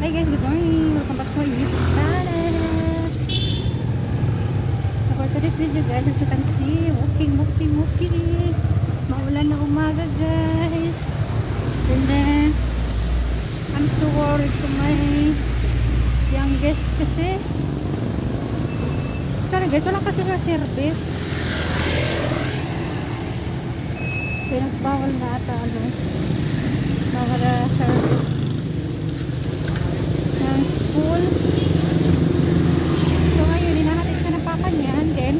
Hi guys, good morning. Welcome back to our YouTube channel. So for today's video guys, as you can see, walking, walking, walking. Maulan na umaga guys. And then, I'm so worried to my youngest kasi. Sorry guys, wala kasi na service. Pinagbawal na ata ano. Bawal na service school. So ngayon, hinahatid ka ng papa niya. And then,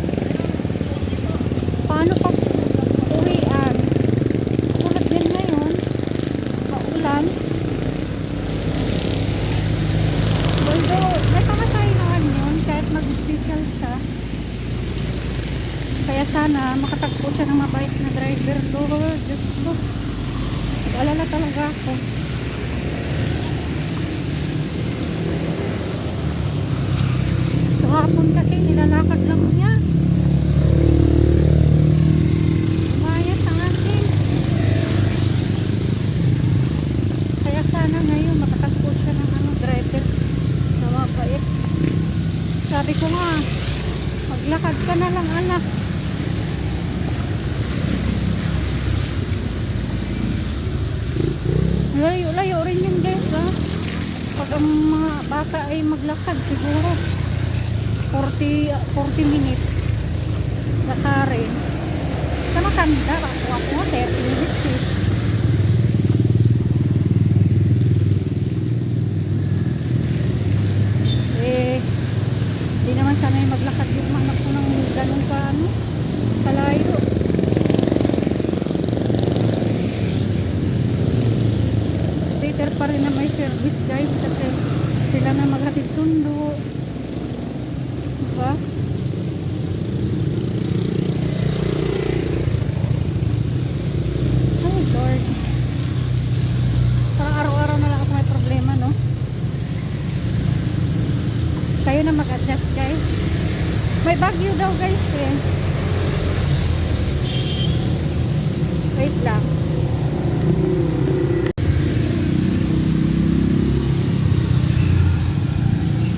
paano pag uwian? Tulad din ngayon, maulan. Although, may pamatay naman yun kahit mag-special siya. Kaya sana makatagpo siya ng mabait na driver Lord. Diyos ko. Alala talaga ako. So hapon kasi nilalakad lang niya. Umayos ang atin. Kaya sana ngayon makatagpo siya ng ano, driver na mabait. Sabi ko nga, maglakad ka na lang anak. Layo-layo rin yun guys ha. Pag ang mga bata ay maglakad siguro 40, 40 minutes lakarin. Sa matanda, ako ako nga 30 minutes. Eh, daw, guys, eh. Wait lang.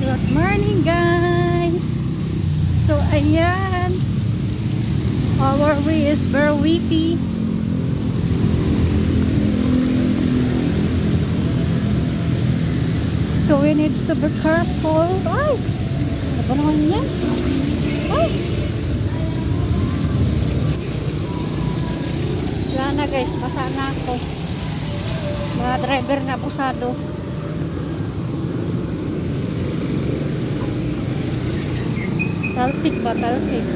Good morning, guys. So, ayan. Our way is very windy. So, we need to be careful. Ay! Guys, basa na ako. Mga driver na pusado. Talsik ba? Talsik.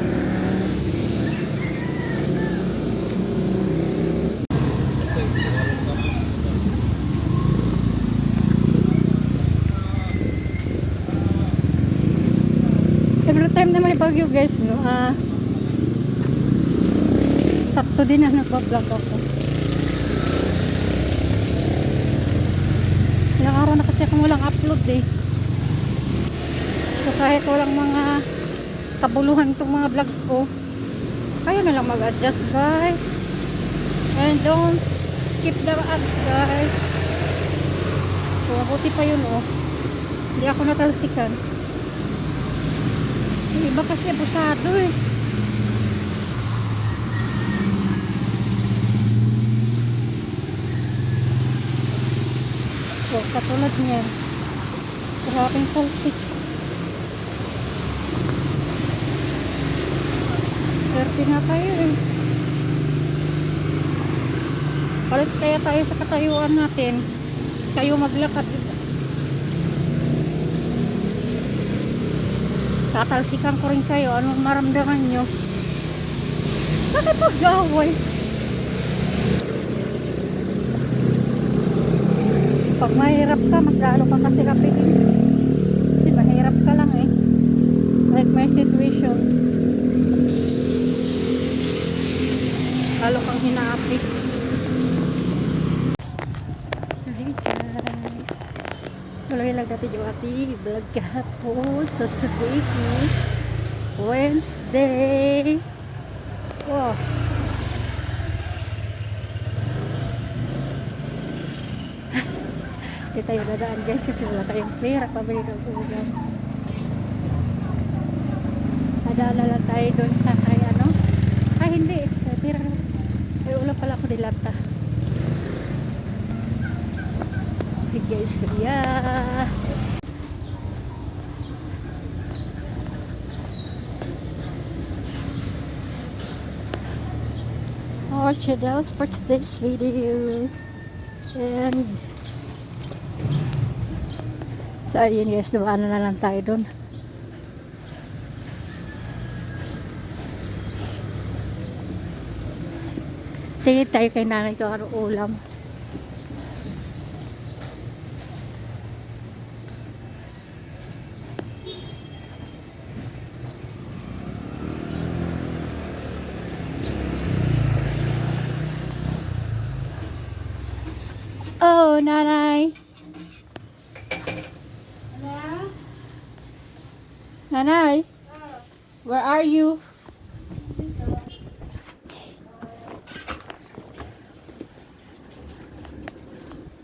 Every time na may bagyo guys, no, ah, sakto din na nagbablog ako. Ilang araw na kasi akong walang upload eh. So kahit walang mga kabuluhan itong mga vlog ko, kayo na lang mag-adjust guys. And don't skip the ads guys. So, mabuti pa yun oh. Hindi ako natalsikan. Yung iba kasi abusado eh. So, katulad niya. Maraming talsik. Swerte nga tayo eh. Palit kaya tayo sa katayuan natin. Kayo maglakad. Tatalsikan ko rin kayo. Anong maramdaman nyo? Bakit mag-away? Pag mahirap ka, mas lalo ka kasi kapitin. Kasi mahirap ka lang eh. Like my situation. Lalo kang hinaapi. Hi guys. Tuloy lang natin yung ating vlog kahapon. So today is Wednesday. Wow. Di tayo dadaan guys kasi wala tayong pera pabili ng ulam. Dadaan na lang tayo doon sa kay ano. Ay hindi, pera. May ulam pala ako dilata. Okay guys, yeah. Oh, channel for today's video. And So ayun guys, dumaan na lang tayo doon. Tingin tayo kay nanay ko ano ulam. Oh, nanay. Nanay, where are you?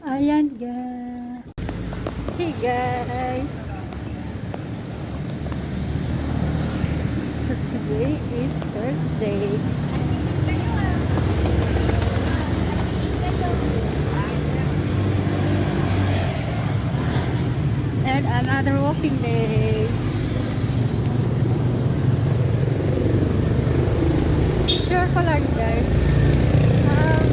Ayan guys. Hey guys. So today is Thursday. And another walking day. Sure ko lang guys. Um,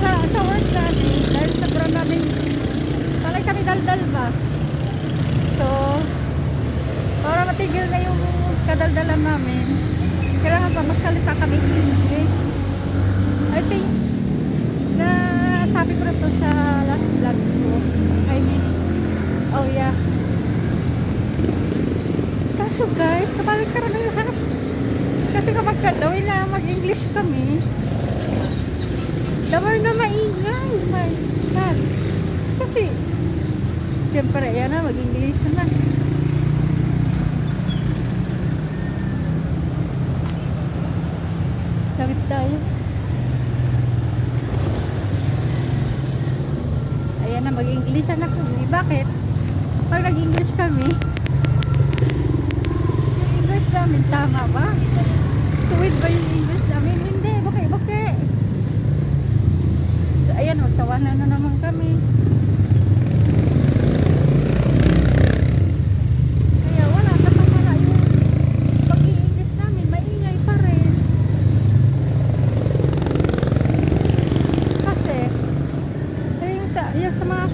sa, sa work namin, dahil sobrang namin, palay kami daldal ba? So, para matigil na yung kadaldalan namin, kailangan pa magsalita kami ng English. I na sa last vlog ko. I mean, oh yeah. Kaso guys, kabalik ka na lahat. Kasi kapag kadawin na mag-English kami, damar na maingay. My God. Kasi, siyempre, yan na, mag-English na. Gamit tayo. Ayan na, mag-English na kami. Bakit? Pag nag-English kami, yung English namin, tama ba? Tuwid ba yung English namin? Hindi, buke, buke. So, ayan, magtawanan na naman kami.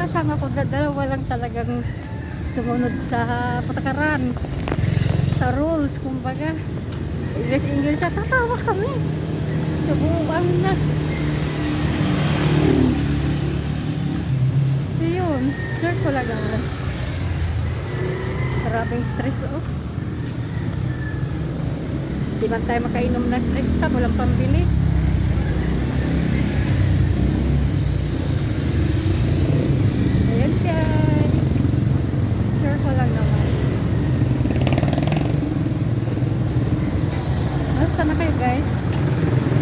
Kasama ko, da- dalawa lang talagang sumunod sa patakaran sa rules, kumbaga. English, English siya, tatawa kami. Subukan na. So yun, sure ko lang naman. Maraming stress, oh. Di man tayo makainom na stress ka, walang pambili. Ayan guys. Sure ko lang naman. Basta na kayo guys.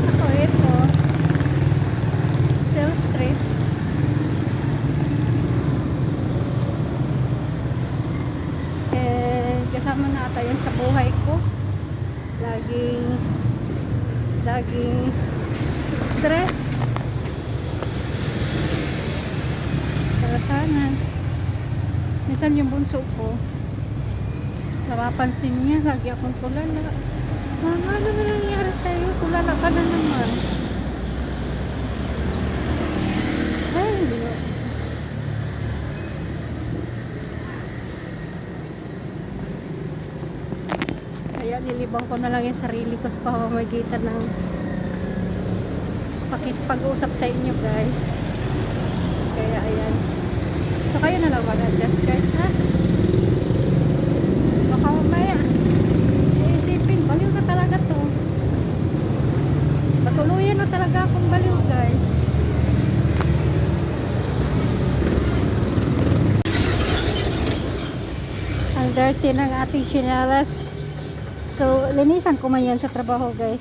Ako ito. Still stress. Eh, kasama na ata yan sa buhay ko. Laging, laging stress. Para sana. Minsan yung bunso ko, napapansin niya, lagi akong tulala. Mama, ano na nangyari sa'yo? Tulala ka na naman. Ay, hindi ko. Kaya nilibang ko na lang yung sarili ko sa pamamagitan ng pakipag-usap sa inyo guys. Kaya ayan. So kayo na lang mag-adjust guys ha. Baka mamaya iisipin, baliw ka talaga to. Patuluyan na talaga akong baliw guys. Ang dirty ng ating chinelas. So, linisan ko yan sa trabaho guys.